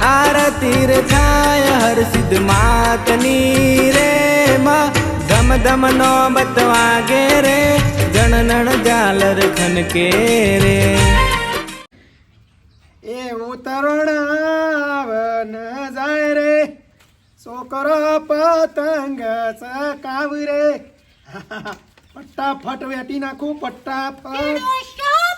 આરતી રે થાય હર સિદ્ધ માતની રે માં. ધમ ધમ નો બતવાગે રે જણનણ ઝાલર ખનકે રે. એ ઉતરણ આવન જાય રે છોકરો પતંગ ચકાવ રે. ફટાફટ વેટી નાખું પટ્ટા હા.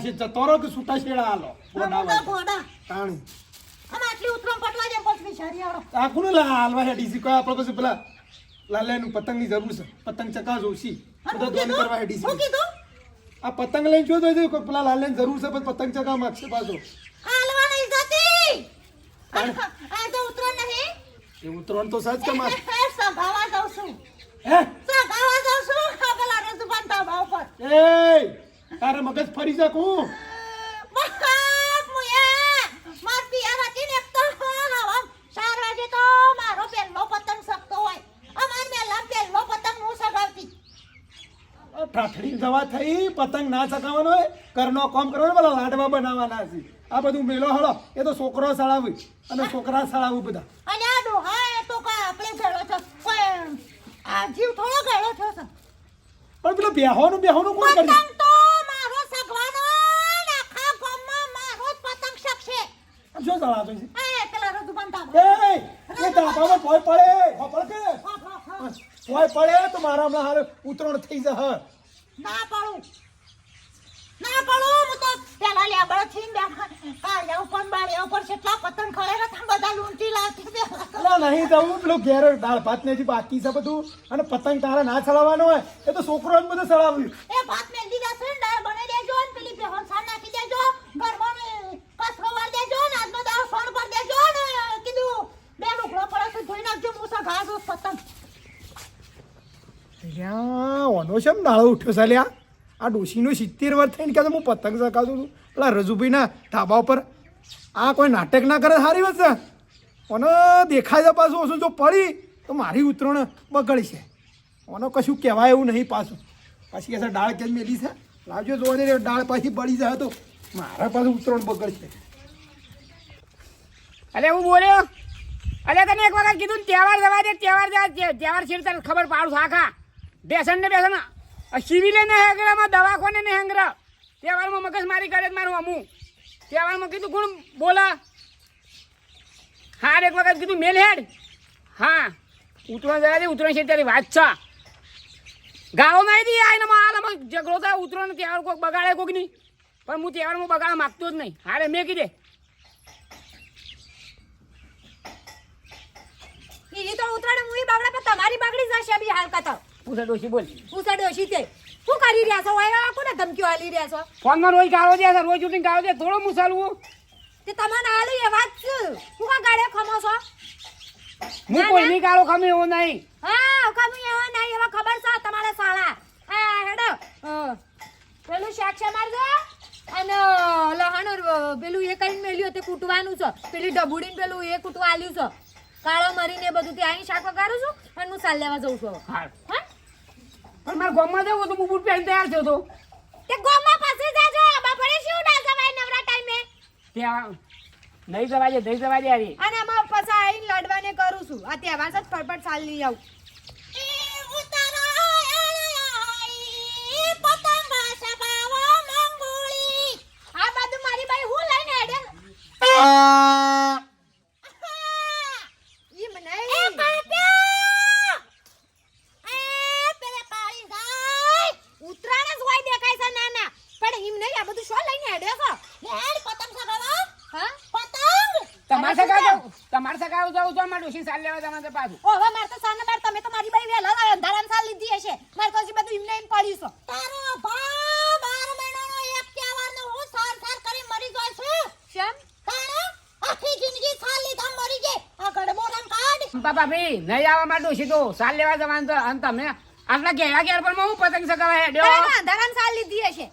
છે જતો રહો કે છૂટા છેડા હાલો? ગોડા ગોડા તાણી. આખું લા હાલવા હે છે કોઈ આપણે પછી પેલા લાલાનું પતંગની જરૂર છે. પતંગ ચકા જોશી બધા દોન કરવા હેડી છે આ પતંગ લઈને જો તો કોઈ પેલા લાલાની જરૂર છે પણ પતંગ ચકા માગશે પાછો. એ ઉતરણ તો સજ કે છું. હે? એ તારે મગજ ફરી શકું ઠાઠડી જવા થઈ પતંગ ના ચકાવવાનો હોય ઘરનો કોમ કરવાનો પેલા લાડવા બનાવવાના છે. આ બધું મેલો હળો. એ તો છોકરો સળાવું. અને છોકરા સળાવું બધા. અને આ ડોહા એ તો કા આપણે ભેળો છો. કોઈ આ જીવ થોડો છો સર. પણ પેલો બેહોનું બેહોનું કોણ કરી પતંગ તો મારો સગવાનો ને આખા ગામમાં મારો જ પતંગ શકશે શું તો એ પેલા રજુબાન તાબો એ એ તાપામાં કોઈ પડે ખબર કે કોઈ પડે તો મારા હમણાં હારે ઉતરણ થઈ જશે. ના પાડું. ના પાડું હું તો પેલા લેબડથી કાળિયા ઉપર બાળિયા ઉપર કેટલા પતંગ ખડે હતા બધા લૂંટી લાવતી બે ના નહીં તો હું પેલો ઘેર દાળ ભાત ને બાકી છે બધું અને પતંગ તારા ના ચડાવવાનો હોય એ તો છોકરો બધું ચડાવ્યું. એ ભાત મેં દીધા છે ને દાળ બનાવી દેજો ને પેલી બેહોન સાર નાખી દેજો ઘરમાં ને કચરો વાર દેજો ને આજનો દાળ સોણ પર દેજો ને કીધું બે લુગડો પડે છે ધોઈ નાખજો મૂસા ઘાસ ઉસ પતંગ ઓનો છે ને દાળો ઉઠ્યો છે લ્યા? આ ડોશીનું સિત્તેર વર્ષ થઈને કહેતો હું પતંગ ચકાતું છું પેલા રજુભાઈના ધાબા ઉપર. આ કોઈ નાટક ના કરે સારી વાત છે? ઓનો દેખાય છે પાછું, ઓછું જો પડી, તો મારી ઉતરણ બગડી છે ઓનો કશું કહેવાય એવું નહીં પાછું. પછી કહેશે ડાળ કેમ મેલી છે? લાવજો જોવા દે ડાળ પાછી બળી જાય તો મારા પાછું ઉતરણ બગડશે. અલે, હું બોલ્યો? અલે, તને એક વખત કીધું તહેવાર જવા દે, તહેવાર જવા તહેવાર છે તને ખબર પાડું આખા. બેસન ને બેસન. સિવિલે ને હેંગડામાં દવાખાને ને હેંગરા તહેવારમાં મગજ મારી કરે મારું અમું તહેવારમાં કીધું કોણ બોલા. હા એક વખત કીધું, મેલ હેડ. હા, ઉતરણ દે ઉતરણ છે ત્યારે વાત છે. ગાળો નહીં દી આઈને આલામાં ઝઘડો થાય ઉતરણ તહેવાર કોઈક બગાડે કોઈક નહીં પણ હું તહેવારમાં બગાડવા માગતો જ નહીં. હારે મેં કીધે. એ તો ઉતરાણ, હું બાગડા પર તમારી બાગડી જશે બી હાલ કાતો પૂછે ડોશી બોલ પૂછા ડોશી તે. શું કરી રહ્યા છો? વાય કોને ધમકીઓ આલી રહ્યા છો? ફોનમાં રોજ ગાળો દે છે રોજ ઉઠીને ગાળો દે થોડો મુસાલવું. તે તમને આલી એ વાત છે. શું કા ગાળે ખમો છો? હું કોઈની ગાળો ખમે એવો નહીં. હા કમી એવો નહીં એવા ખબર છે તમારા સાળા હા હેડો. પેલું શાક છે મારજો અને લહાણો પેલું એ કરીને મેલ્યું તે કૂટવાનું છે. પેલી ડબુડીને પેલું એ કૂટવા આલ્યું છે. કાળો મરીને બધું ત્યાં શાક વગાડું છું અને હું સાલ લેવા જઉં છું. હા? પણ મારા ગામમાં જવું તો હું બૂટ પહેરીને તૈયાર થયો તો. તે ગોમાં પાસે જાજો બપોરે શું ના જવાય નવરા ટાઈમે? ત્યાં નહીં જવા દે નહીં જવા દે યારી અને આમાં પછી આવીને લડવાને કરું છું. આ તહેવાર જ ફટફટ ચાલ લઈ આવું. આ બધું મારી બાઈ હું લઈને હેડે? તમારે ડોશી સાલ લેવા જવાનું છે પાછું. ઓહો માર તો સાને માર તમે તો મારી બાઈ વેલા અંધારામ સાલ લીધી હશે. માર કોજી બધું એમને એમ પડ્યું છે. તારો ભા બાર મહિનાનો એક તહેવારનો હું સાર સાર કરી મરી ગયો છું. શેમ? તારો આખી જિંદગી સાલ લીધા મરી ગઈ આ ગડબો રંગ કાઢ. બાપા ભાઈ નહીં આવા માર ડોશી તો સાલ લેવા જવાનું તો અને તમે આટલા ઘેરા ઘેર પર હું પતંગ સગાવે ડેવો અંધારામ સાલ લીધી હશે.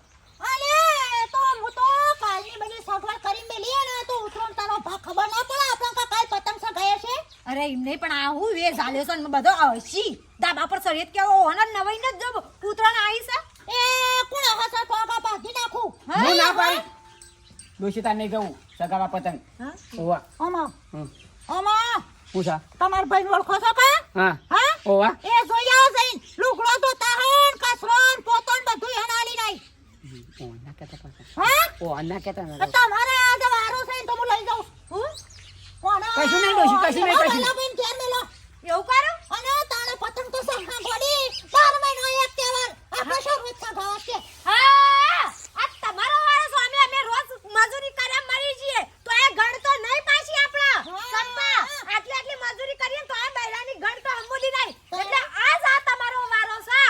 અરે એમને પણ આ હું વે ઝાલ્યો છે ને બધો હસી ધાબા પર સરિયત કેવો હોને નવાઈ ન જબ ઉતરાણ આવી છે? એ કોણ હસા ટોકા ભાગી નાખું. હું? ના ભાઈ. ડોશી તાર જવું. સગાવા પતંગ. ઓવા. ઓમા. ઓમા. પૂછા. તમાર ભાઈ ઓળખો છો કા? હા. હા? ઓવા. એ જોઈ આવો જઈને. લુગડો તો તાહન કસરો ને પોતો ને બધું હનાલી નહીં ઓ ના કહેતા પાછા. હા? ઓ ના કહેતા ના તમારે આજે વારો છે તો હું લઈ જાઉં. હું? કશું નહીં, ડોશી, કશું નહીં, કશું. એવું કરો અને તાણે પતંગ તો સખા ગોડી બાર મહિનો એક તહેવાર આપણે શું રોજ સગાવા છે હા આ તમારો વારો સ્વામી અમે રોજ મજૂરી કરે મરી જઈએ તો એ ગણ તો નહીં પાછી આપણા હા. સંપા આટલી આટલી મજૂરી કરીએ ને તો આ બૈરાની ગણ તો હમુદી નહીં એટલે આજ આ તમારો વારો છે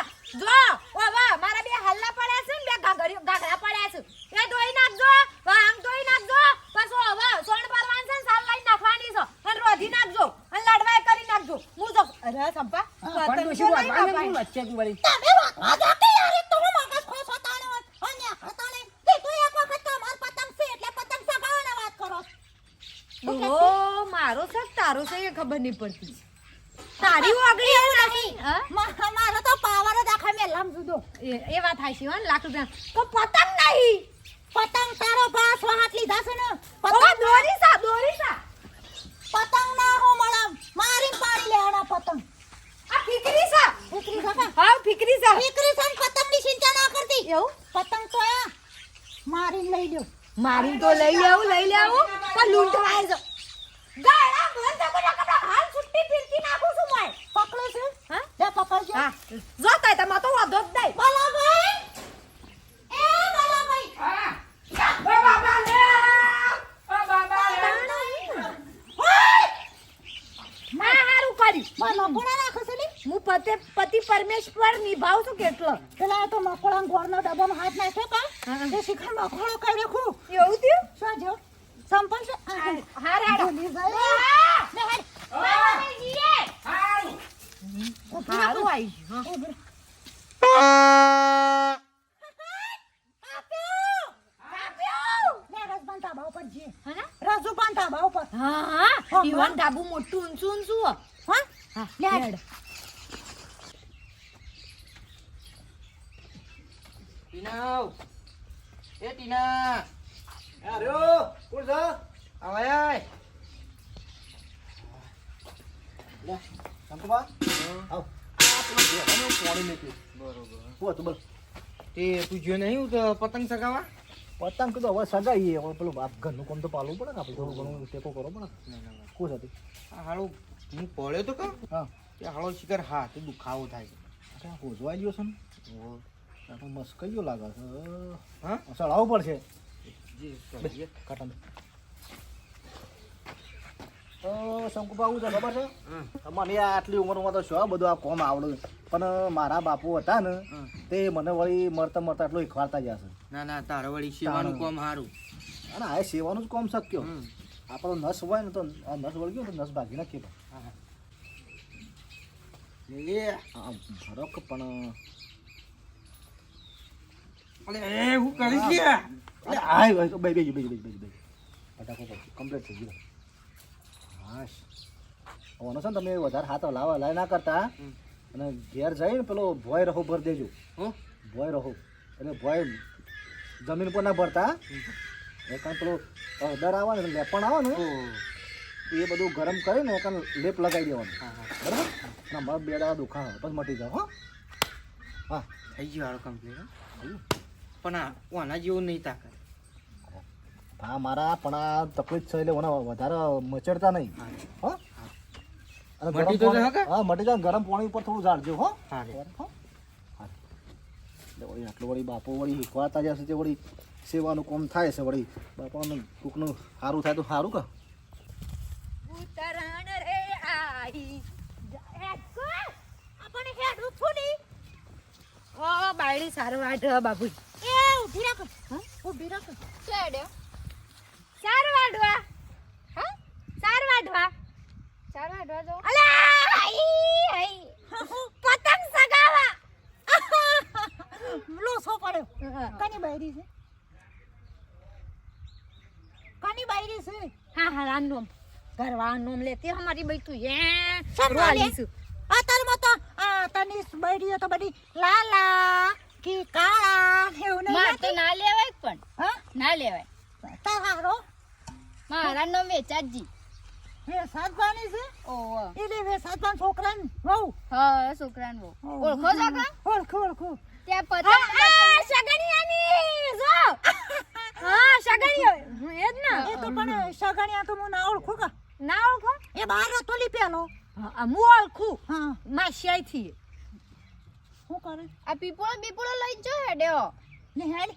જો ઓ વાહ મારા બે હલ્લા પડ્યા છે ને બે ગાગરીઓ ગાગડા પડ્યા છે એ ધોઈ નાખજો વાહ આમ ધોઈ નાખજો પાછો હવે સોણ પરવાન છે ને સાલ લઈ નાખવાની છે અને રોધી નાખજો અને લાડવાય કરી નાખજો હું જો અરે સંપા પણ પતંગ ડોશી તો નહીં કપાય. તું વળી તમે વાગવા દો કે યાર તો હું મગજ ખોસ ને અને હતાને તે તું એક વખત તમાર પતંગ છે એટલે પતંગ સગાવાના વાત કરો. ઓ મારો છે તારો છે કે ખબર નહીં પડતી. તારી વાગડી એવું નહીં? મારો તો પાવર જ આખા મેલામ જુદો. એ એ વાત હો ને લાખ રૂપિયા. તો પતંગ નહીં. પતંગ તારો પાસ હાથ લીધા છે ને. પતંગ દોરી સા દોરી સા. પતંગ ના હો મળમ મારી પાડી લેવાના પતંગ. આ ફીકરી સા દીકરી કાકા હા ફીકરી સા દીકરી છે ને પતંગની ચિંતા ના કરતી. એવું? પતંગ તો આ મારી લઈ લ્યો. મારી તો લઈ લેવું લઈ લેવું. પણ લૂંટવાય છે. ગાળા બંધ કરી નાખો હાલ છુટ્ટી ફીરકી નાખું છું મોય પકડો છે? હા? લે પકડજો. હા. જો તાય તમાર તો વાંધો જ નહીં બોલા ભાઈ એ બોલા ભાઈ હા ઓ બાબા લે ઓ બાબા લે ના હારું કર્યું માં મકોડા નાખો છે ને હું પતે પતિ પરમેશ્વર નિભાવ છું કેટલો પેલા તો મકોડા ગોળનો ડબ્બામાં હાથ નાખ્યો કા. તે શિખર મકોળો કઈ રાખું એવું થયું? શું જો સંપલ છે? હાર હાર હારું આવી ગયું. લે રસબાન ધાબા ઉપર. હે? ધાબા ઈવન. ડાબુ મોટું ઊંચું ઊંચું હો. હા? હા લે હેડ. હેડ. ટીનાવ એ ટીના અરે કોણ છે આવાય આય લે શંકુબા આવ આ પેલો બેહવાનો પાણી નીકળ્યું બરોબર શું હતું બોલ તે તું જો નહીં હું તો પતંગ ચગાવા પતંગ કીધું હવે સગાઈએ હવે પેલું બાપ ઘરનું કામ તો પાલવું પડે ને આપણે. થોડું ઘણું ટેકો કરો પડે કોણ હતી હાળો હું પડ્યો તો કહું હા. તે હાળો શિકાર હાથ દુખાવો થાય છે. આ હોજવાઈ ગયો છે ને? તો મસ્કઈયો લાગે છે? હા? ચડાવવું પડશે. તો આવું છે ખબર છે. મને આટલી ઉંમરમાં તો શું બધું આ કોમ આવડે પણ મારા બાપુ હતા ને તે મને વળી મરતા મરતા એટલું શીખવાડતા જશે ના ના તારે વળી સેવાનું કોમ સારું અને આ સેવાનું જ કોમ શક્યો. આપણો નસ હોય ને તો નસ વળગ્યો તો નસ ભાગી નાખીએ. ફરક પણ અલે એ હું કરીશ લે અરે આય ભાઈ બે બેજો બેજો બેજો બેજો ફટાકો કમ્પ્લીટ થઈ ગયો. હાશ. ઓનો છે ને તમે વધારે હાથ લાવા લાય ના કરતા. અને ઘેર જઈને પેલો ભોય રહો ભર દેજો. હો? ભોય રહો. એટલે ભોય જમીન પર ના ભરતા. એ કારણ પેલો દર આવે ને લેપણ આવે ને એ બધું ગરમ કરીને એ કાંઈ લેપ લગાવી દેવાનું. હા હા. બરાબર? ના મારા બે દાડા દુખાવા પછી મટી જાવ હો. હા. થઈ ગયું હારું કમ્પ્લીટ પણ ઓના જેવું નહીં તાકાત. હા મારા પણ આ તકલીફ છે એટલે મને વધારે મચડતા નહીં. હા હો? મટી તો હા મટી જાય ગરમ પાણી ઉપર થોડું ઝાડજો હો. વળી આટલું વળી બાપો વળી શીખવાડતા જશે તે વળી સેવાનું કોમ થાય છે વળી. બાપાનું કોકનું સારું થાય તો સારું કે? ઉતરાણ રે આઈ આપણે હેડું છું ને. ઓ બાયડી સારું વાટ બાબુ એ ઊભી રાખ. ઊભી રાખ. ચડે. ચાર વાડવા. હા? ચાર વાડવા. ચાર વાડવા જો અલા હાઈ હાઈ. પતંગ લેતી અમારી બઈ એ રોલીશું અતર મતો આ તની બૈરીઓ તો બધી લાલા. કે કાળા. એવું નહીં માર તો ના લેવાય પણ. હા? ના લેવાય. તારો મારા નો વેચાજી. વે સાતભાની છે? ઓહો એટલે વે સાતભાન છોકરાને. વહુ. હા છોકરાને બહુ ઓળખો છો કા ઓળખું ઓળખું. ત્યાં પતંગ સગણિયાની જો. હા સગણિયો એ જ ના. એ તો પણ સગણિયા તો હું ના ઓળખું કા. ના ઓળખો? એ બાર હતો લી પેલો. હું ઓળખું? હા. માસિયાઈ થી શું કરે? આ પીપળો બીપળો લઈ જો હેડ્યો લે હેડ.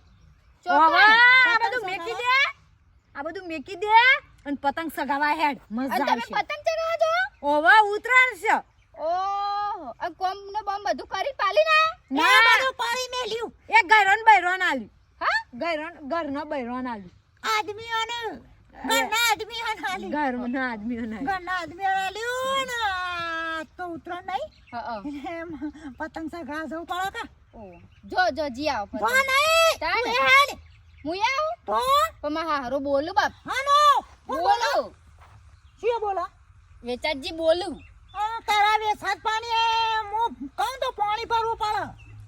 આ બધું મેકી દે. આ બધું મેકી દે અને પતંગ સગાવા હેડ. મજા અને તમે પતંગ ચગાવા જો. ઓવા ઉતરાણ છે. ઓહો આ કોમ ને બમ બધું કરી પાલી ના? ના. બધું પાડી મેલ્યું. એ ગૈરોન બૈરોન આલ્યું. હા? ગૈરોન ઘરનો બૈરોન આલ્યું. આદમીઓને. ઘરના આદમીઓને હાલી ઘરના આદમીઓને આલ્યું. ઘરના આદમીઓને હાલ્યું ને તો ઉતરણ નહીં. પતંગ સગા જવું પડે કા? જો જો જી આવો પતંગ. નહીં તાને. હેડ. હું આવું? તો? પણ હારો બોલું બાપ. હાનો બોલો? શું બોલો? વેચાજી બોલું. તારા વે સાત પાણી એ હું કહું તો પાણી ભરવું પડે.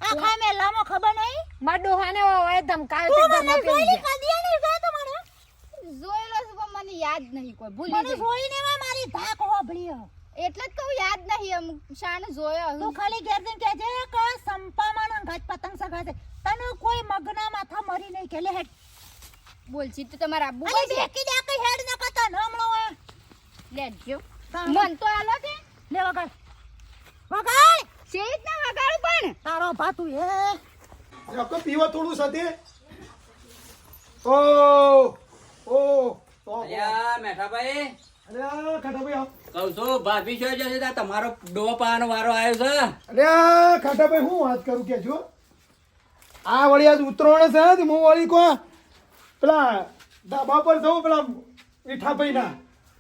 આખા મેલામાં ખબર નહીં? મારા ડોહાને ધમકાયો તે તું મને ઘરમાં પેલી જોઈ ગયા. કદી નહીં જોયો તો મને જોયેલો છે પણ મને યાદ નહીં કોઈ ભૂલી મને ગઈ જોઈને મે મારી ધાક હોભળી એટલે જ કહું યાદ નહીં એમ શાણ જોયો તું ખાલી ઘેર જઈને કહેજે કે સંપામાં અંગાત પતંગ સગાશે. તને કોઈ મગના માથા મરી નહીં કે લે હેડ. બોલછી તો તમારા આબુ અરે બેકી દે કઈ હેડ ન કરતા ન હમણો લેજો. મન તો આલો છે. લે વગાડ. વગાડ! છે ના વગાડું પણ? તારો ભાતું એ. તો પીવા થોડું સાથે. ઓ ઓ. તમારો ડોહો પાવાનો વારો આવ્યો છે. અરે ખાટાભાઈ હું વાત કરું કે જો? આ વળી આજ ઉતરોણ છે હું વળી કો પેલા ધાબા પર જવું પેલા મીઠાભાઈ ના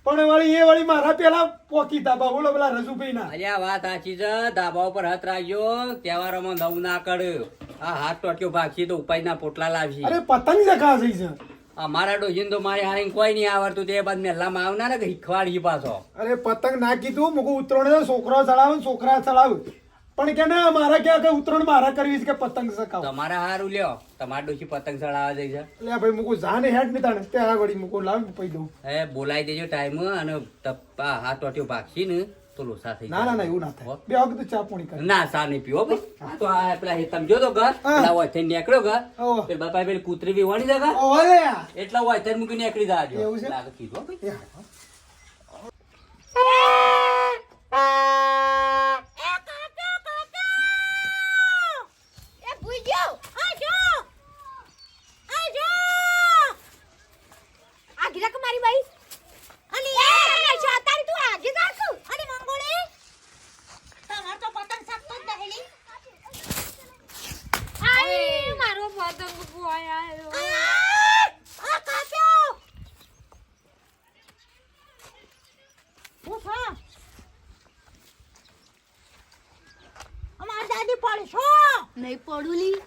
પણ વળી એ વળી મારા પેલા પોકી ધાબા બોલો પેલા રજુભાઈ ના અરે વાત સાચી છે. ધાબા ઉપર હાથ રાખ્યો તહેવારોમાં નવું ના કર્યું આ હાથ ટોટ્યો ભાગશી તો ઉપાય ના પોટલા લાવશી. અરે પતંગ જખા છે. અમારા મારાડો તો મારી હારી કોઈ નહીં આવડતું તે બાદ મેલામાં આવના ને કે શીખવાડી પાછો. અરે પતંગ ના કીધું મુકું ઉતરણ છોકરો ચડાવે છોકરા ચડાવે. પણ કે ના મારા ક્યાં કે ઉતરણ મારા કરવી છે કે પતંગ સકાવ તમારા હારું લ્યો તમારા ડોશી પતંગ ચડાવવા જઈ છે. એટલે ભાઈ મુકું જાને હેડ ને તાણે. ત્યાં વળી મુકું લાવ પઈ દઉં. હે બોલાઈ દેજો ટાઈમ અને તપ- હાથ ટોટ્યો ભાગશી ને તો લોસા થઈ ના ના ના એવું ના થાય. બે વખત તો ચા પાણી કરે. ના સા નહીં પીવો ભાઈ. તો આ પેલા હે તમ જોતો ઘર. પેલા થઈ નીકળ્યો ઘર. પેલા બાપા પેલી કૂતરી બી વાણી જગા ઓલે એટલા હોય થઈ મૂકી નીકળી જાજો. એવું છે? લાગે કીધું ભાઈ. એ ભૂઈ ગયો આ જો આ જો આ ગિરાક મારી બાઈ અલી એ છે તારી તું આગે ગાતું અલી મંગોળી તમાર તો પતંગ શકતો જ નહીં લી. આઈ મારો પતંગ પોય નહીં પડુલી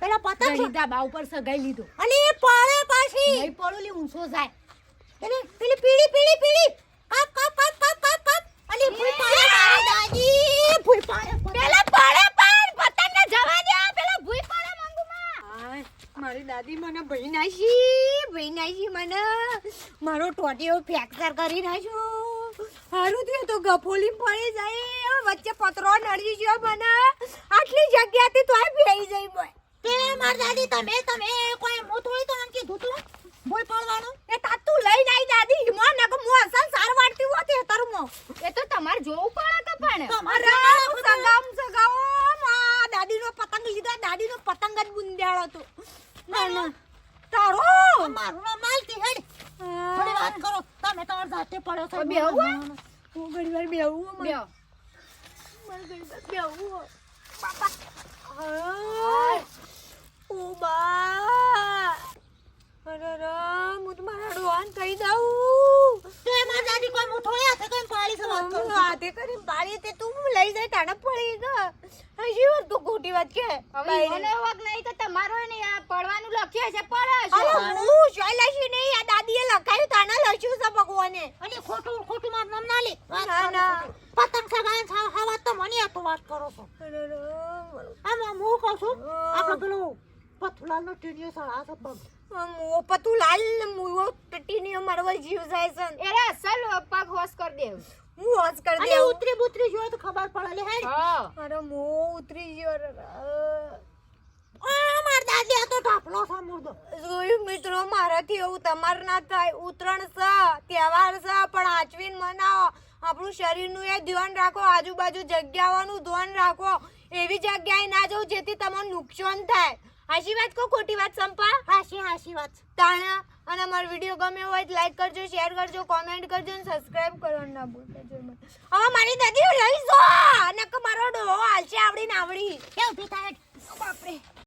પેલા પતંગ લીધા બા ઉપર સગાઈ લીધો. અલી પડે પાછી. નહીં પડુલી ઊંચો જાય. પેલી પીળી પીળી પીળી કાપ કાપ કાપ કાપ કાપ કાપ અલી ભૂઈ પાડે મારી દાદી ભૂઈ પાડે પેલા પડે પણ પતંગ ને જવા દે પેલા ભૂઈ પડે મંગુમાં મારી દાદી મને ભઈ નાશી ભઈ નાશી મને. મારો ટોટીઓ ફ્રેક્ચર કરી નાખ્યો. સારું થયું તો ગફોલી પડી જાય. વચ્ચે પતરો નડી ગયો મને. આટલી જગ્યાથી તોય ભેઈ જઈ બોય તે માર દાદી તમે તમે કોઈ મો થોડી તો એમ કીધું તું? ભૂઈ પડવાનું. એ તાતું લઈ નાઈ દાદી. હિમો નકો મો અસલ સાર વાટતી હોતી તરમો એ તો તમારે જોવું પડે કે પણ. તમારે સગામ સગાઓ મા દાદીનો પતંગ લીધો. દાદીનો પતંગ જ બુંદ્યાળો તો ના ના તારો મારું માલતી હેડ. થોડી વાત કરો. તમે તમાર જાતે પડ્યો છો. બેહવું હે? હું ઘણી વાર બે હું બે મારે ઘણી વાર બેહું હો. બાપા. ઓ બા. અરે રે, હું તમારા મારા ડોહાને કહી દઉં. તે માર દાદી કોઈ મો થોડી હાથે કઈ પાડી છે વાત હું કરું કરીને પાડી તે તું લઈ જાય તાણે પડી ગયો. હજી વાત તો ખોટી વાત કે હવે મને વાગ નહીં તો તમારો આ પડવાનું લખ્યું છે પડે અરે હું શૈલાશી નહીં આ દાદીએ લખાયું તાના લખ્યું છે ભગવાને. અને ખોટું ખોટું મારું નામ ના લે. ના, ના. પતંગ સગાઈ હા હા વાત તો મને આ તો વાત કરો છો. આમ હું કહું છું આપણે પેલું પથુલાલ નો ટીડીઓ સળા છે પગ. મો પતું લાલ ટટીની મરવલ જીવ જાય છે એરે અસલ પગ હોસ કર દે. હું હોશ કરી અને ઉતરી બુતરી જો તો ખબર પડે લે હેડ. અરે મો ઉતરી તો મુર્દો જોયું મિત્રો મારાથી એવું તમાર ના થાય. ઉત્તરાયણ છે તહેવાર છે પણ આચવીને મનાવો. આપણું શરીરનું એ ધ્યાન રાખો. આજુબાજુ જગ્યાઓનું ધ્યાન રાખો. એવી જગ્યાએ ના જવું જેથી તમને નુકસાન થાય. હાશી વાત કહો ખોટી વાત સંપા? હાશી હાશી વાત. તાણા. અને અમારો વીડિયો ગમ્યો હોય તો લાઈક કરજો શેર કરજો કોમેન્ટ કરજો અને સબસ્ક્રાઇબ કરવાનું ના ભૂલતા હવે મારી દાદી લઈ જો. નક મારો ડોહો હાલશે આવડી ને આવડી. કે ભી થાય? બાપરે.